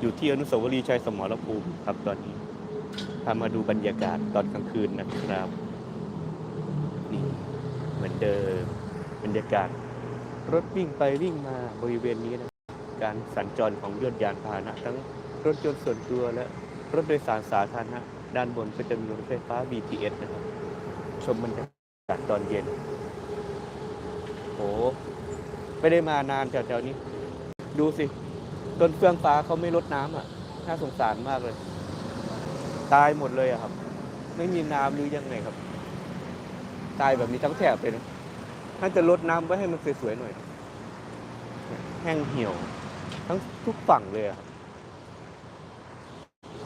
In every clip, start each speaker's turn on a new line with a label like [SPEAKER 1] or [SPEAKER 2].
[SPEAKER 1] อยู่ที่อนุสาวรีย์ชัยสมรภูมิครับตอนนี้พามาดูบรรยากาศตอนกลางคืนนะครับนี่เหมือนเดิมบรรยากาศ รถวิ่งไปวิ่งมาบริเวณนี้นะการสัญจรของยนต์ยานพาหนะ ทั้งรถยนต์ส่วนตัวและรถโดยสารสาธารณะด้านบนก็จะมีรถไฟฟ้า BTS นะครับ ชมบรรยากาศตอนเย็นโอ้ไม่ได้มานานแถวๆนี้ ดูสิ ต้นเฟื่องฟ้าเขาไม่ลดน้ำอะ น่าสงสารมากเลย ตายหมดเลยอะครับ ไม่มีน้ำหรือยังไงครับ ตายแบบนี้ทั้งแถบเลยนะน่าจะลดน้ำไว้ให้มันสวยๆหน่อย แห้งเหี่ยว ทั้งทุกฝั่งเลยอะ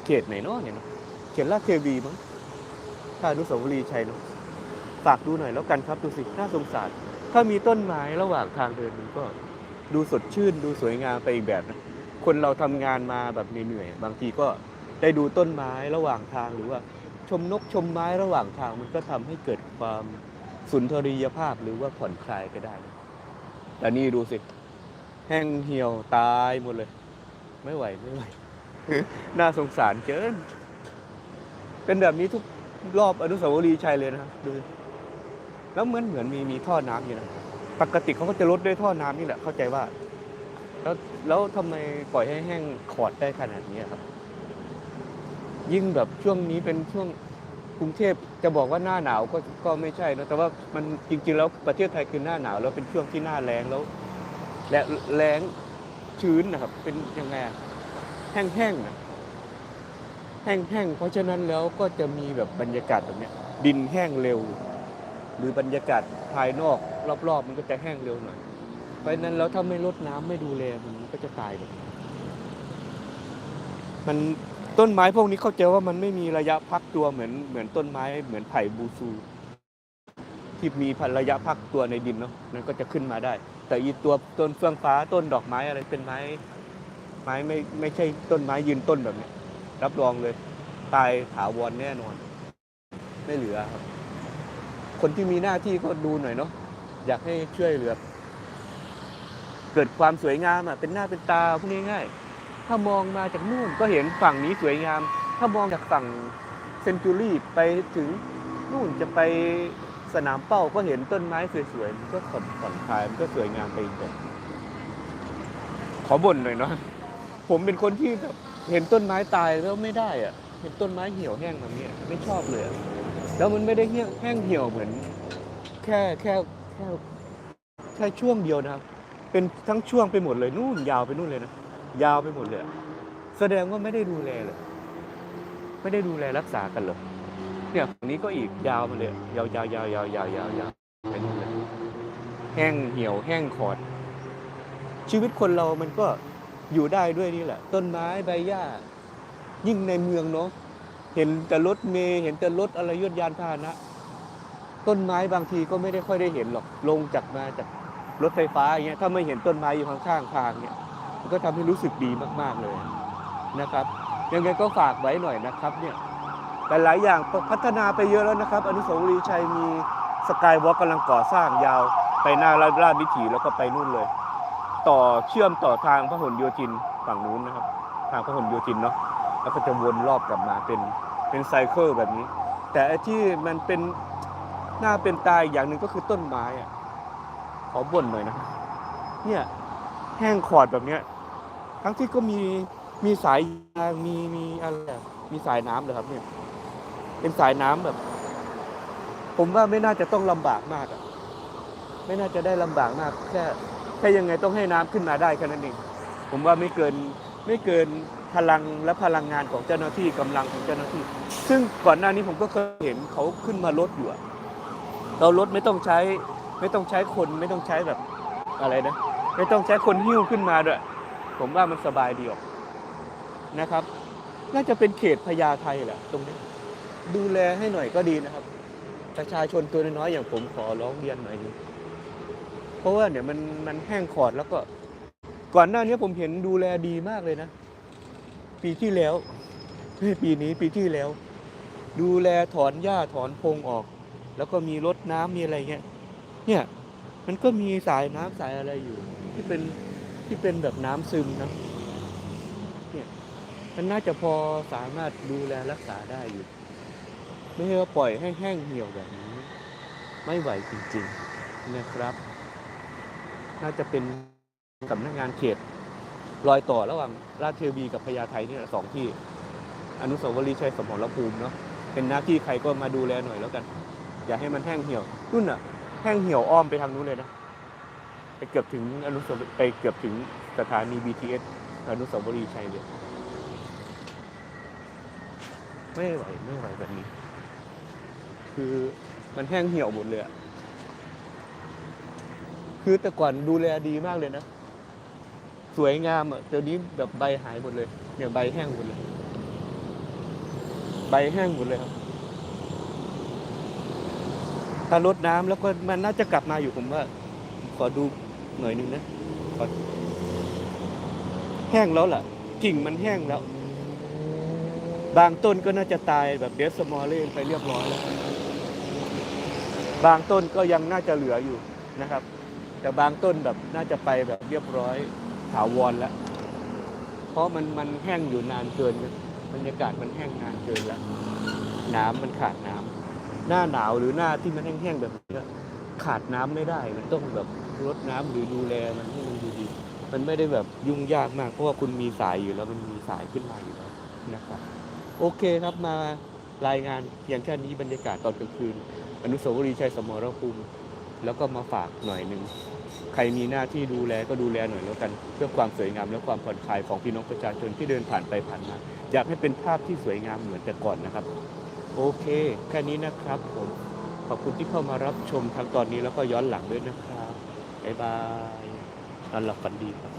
[SPEAKER 1] เขตไหนเนาะเนี่ยเนาะเขตลาดเทวีมั้งถ้าอนุสาวรีย์ชัยเนาะฝากดูหน่อยแล้วกันครับดูสิน่าสงสาร ถ้ามีต้นไม้ระหว่างทางเดินมันก็ดูสดชื่นดูสวยงามไปอีกแบบนะ คนเราทำงานมาแบบเหนื่อยๆบางทีก็ได้ดูต้นไม้ระหว่างทางหรือว่าชมนกชมไม้ระหว่างทางมันก็ทำให้เกิดความสุนทรียภาพหรือว่าผ่อนคลายก็ได้แต่นี่ดูสิ แห้งเหี่ยวตายหมดเลย ไม่ไหวไม่ไหว น่าสงสารเกิน เป็นแบบนี้ทุกรอบอนุสาวรีย์ชัยเลยนะดูแล้วเหมือนเหมือนมีมีท่อน้ำอยู่นะ ปกติเขาก็จะลดด้วยท่อน้ำนี่แหละ เข้าใจว่า แล้วทำไมปล่อยให้แห้งขอดได้ขนาดนี้ครับ ยิ่งแบบช่วงนี้เป็นช่วงกรุงเทพจะบอกว่าหน้าหนาวก็ก็ไม่ใช่นะแต่ว่ามันจริง ๆ แล้วประเทศไทยคือหน้าหนาวแล้วเป็นช่วงที่หน้าแล้งแล้วและแล้งชื้นนะครับ เป็นยังไงแห้งๆนะแห้งๆเพราะฉะนั้นแล้วก็จะมีแบบบรรยากาศแบบนี้ดินแห้งเร็ว หรือบรรยากาศภายนอก รอบๆ มันก็จะแห้งเร็วหน่อย เพราะนั้นแล้วถ้าไม่ลดน้ำไม่ดูแลมันก็จะตายแบบมันต้นไม้พวกนี้เขาใจอว่ามันไม่มีระยะพักตัวเหมือนเหมือนต้นไม้เหมือนไผ่บูซู ที่มีพันระยะพักตัวในดินเนาะนั่นก็จะขึ้นมาได้ แต่อีตัวต้นเฟื่องฟ้าต้นดอกไม้อะไรเป็นไม้ ไม้ไม่ไม่ใช่ต้นไม้ยืนต้นแบบนี้ รับรองเลย ตายถาวรแน่นอน ไม่เหลือครับ คนที่มีหน้าที่ก็ดูหน่อยเนาะอยากให้ช่วยเหลือ เกิดความสวยงามอะเป็นหน้าเป็นตาพูดง่ายๆถ้ามองมาจากนู่นก็เห็นฝั่งนี้สวยงาม ถ้ามองจากฝั่งเซนจูรี่ไปถึงนู่นจะไปสนามเป้าก็เห็นต้นไม้สวยๆมันก็ผ่อนผ่อนคลายมันก็สวยงามไปอีกแบบขอบ่นหน่อยเนาะผมเป็นคนที่แบบเห็นต้นไม้ตายแล้วไม่ได้อะเห็นต้นไม้เหี่ยวแห้งแบบนี้ไม่ชอบเลยแล้วมันไม่ได้แห้งเหี่ยวเหมือน แค่แค่แค่แค่ช่วงเดียวนะครับ เป็นทั้งช่วงไปหมดเลยนู่นยาวไปนู่นเลยนะยาวไปหมดเลย แสดงว่าไม่ได้ดูแลเลย ไม่ได้ดูแลรักษากันเลยเนี่ยฝั่งนี้ก็อีกยาวมาเลย ยาวยาวยาวยาวยาวยาวยาวไปนู่นเลยแห้งเหี่ยวแห้งขอด ชีวิตคนเรามันก็อยู่ได้ด้วยนี่แหละ ต้นไม้ใบหญ้า ยิ่งในเมืองเนาะเห็นแต่รถเมล์เห็นแต่รถอะไรยศยานพาหนะ ต้นไม้บางทีก็ไม่ได้ค่อยได้เห็นหรอกลงจากมาจาก รถไฟฟ้าอย่างเงี้ยถ้าไม่เห็นต้นไม้อยู่ข้างๆทางเนี่ยมันก็ทำให้รู้สึกดีมากๆเลยนะครับ ยังไงก็ฝากไว้หน่อยนะครับเนี่ยแต่หลายอย่างพัฒนาไปเยอะแล้วนะครับอนุสาวรีย์ชัยมีสกายวอล์กกำลังก่อสร้างยาวไปหน้าราชวิถีแล้วก็ไปนู่นเลย ต่อเชื่อมต่อทางพหลโยธินฝั่งนู้นนะครับ ทางพหลโยธินเนาะแล้วก็จะวนรอบกลับมาเป็นเป็นไซเคิลแบบนี้ แต่ที่มันเป็นหน้าเป็นตายอย่างหนึ่งก็คือต้นไม้อะ ขอบ่นหน่อยนะ เนี่ยแห้งขอดแบบเนี้ย ทั้งที่ก็มีมีสายยางมีมีอะไรมีสายน้ำเลยครับ เนี่ย เป็นสายน้ำแบบ ผมว่าไม่น่าจะต้องลำบากมากอะไม่น่าจะได้ลำบากมาก แค่แค่ยังไงต้องให้น้ำขึ้นมาได้แค่นั้นเองผมว่าไม่เกินไม่เกินพลังและพลังงานของเจ้าหน้าที่กำลังของเจ้าหน้าที่ ซึ่งก่อนหน้านี้ผมก็เคยเห็นเขาขึ้นมาลดอยู่เราลดไม่ต้องใช้ ไม่ต้องใช้คนไม่ต้องใช้แบบอะไรนะ ไม่ต้องใช้คนหิ้วขึ้นมาด้วย ผมว่ามันสบายดีออกนะครับ น่าจะเป็นเขตพญาไทแหละ ตรงนี้ ดูแลให้หน่อยก็ดีนะครับ ประชาชนตัวน้อยๆอย่างผมขอร้องเรียนหน่อยนึงเพราะว่าเนี่ยมันมันแห้งขอดแล้วก็ ก่อนหน้านี้ผมเห็นดูแลดีมากเลยนะ ปีที่แล้วไม่ใช่ปีนี้ปีที่แล้ว ดูแลถอนหญ้าถอนพงออก แล้วก็มีรดน้ำมีอะไรเงี้ย เนี่ย มันก็มีสายน้ำสายอะไรอยู่ ที่เป็นที่เป็นแบบน้ำซึมนะเนี่ยมันน่าจะพอสามารถดูแลรักษาได้อยู่ ไม่ใช่ว่าปล่อยให้แห้งเหี่ยวแบบนี้ ไม่ไหวจริงๆนะครับ น่าจะเป็นสำนักงานเขตรอยต่อระหว่างราชเทวีกับพญาไทนี่แหละสองที่ อนุสาวรีย์ชัยสมรภูมิเนาะเป็นหน้าที่ใครก็มาดูแลหน่อยแล้วกัน อย่าให้มันแห้งเหี่ยวนู่นน่ะ แห้งเหี่ยวอ้อมไปทางนู้นเลยนะ ไปเกือบถึงอนุสาวรีย์ไปเกือบถึงสถานี BTS อนุสาวรีย์ชัยเลยไม่ไหวไม่ไหวแบบนี้ คือมันแห้งเหี่ยวหมดเลยอะคือแต่ก่อนดูแลดีมากเลยนะ สวยงามอะเดี๋ยวนี้แบบใบหายหมดเลย เนี่ยใบแห้งหมดเลย ใบแห้งหมดเลยครับ ถ้ารดน้ำแล้วก็มันน่าจะกลับมาอยู่ผมว่า ขอดูหน่อยหนึงนะขอแห้งแล้วล่ะ กิ่งมันแห้งแล้ว บางต้นก็น่าจะตายแบบเดสมอลเล่ไปเรียบร้อยแล้วบางต้นก็ยังน่าจะเหลืออยู่นะครับ แต่บางต้นแบบน่าจะไปแบบเรียบร้อยถาวรแล้ว เพราะมันมันแห้งอยู่นานเกินบรรยากาศมันแห้งนานเกินแล้วน้ำมันขาดน้ำ หน้าหนาวหรือหน้าที่มันแห้งๆแบบนี้ขาดน้ำไม่ได้ มันต้องแบบรดน้ำหรือดูแลมันให้มันดีๆมันไม่ได้แบบยุ่งยากมาก เพราะว่าคุณมีสายอยู่แล้วมันมีสายขึ้นมาอยู่แล้วนะครับ โอเคครับมารายงานเพียงแค่นี้บรรยากาศตอนกลางคืน อนุสาวรีย์ชัยสมรภูมิ แล้วก็มาฝากหน่อยหนึ่งใครมีหน้าที่ดูแลก็ดูแลหน่อยแล้วกัน เพื่อความสวยงามและความผ่อนคลายของพี่น้องประชาชนที่เดินผ่านไปผ่านมา อยากให้เป็นภาพที่สวยงามเหมือนแต่ก่อนนะครับ โอเค แค่นี้นะครับผม ขอบคุณที่เข้ามารับชมทั้งตอนนี้แล้วก็ย้อนหลังด้วยนะครับ บ๊ายบายนอนหลับฝันดีครับ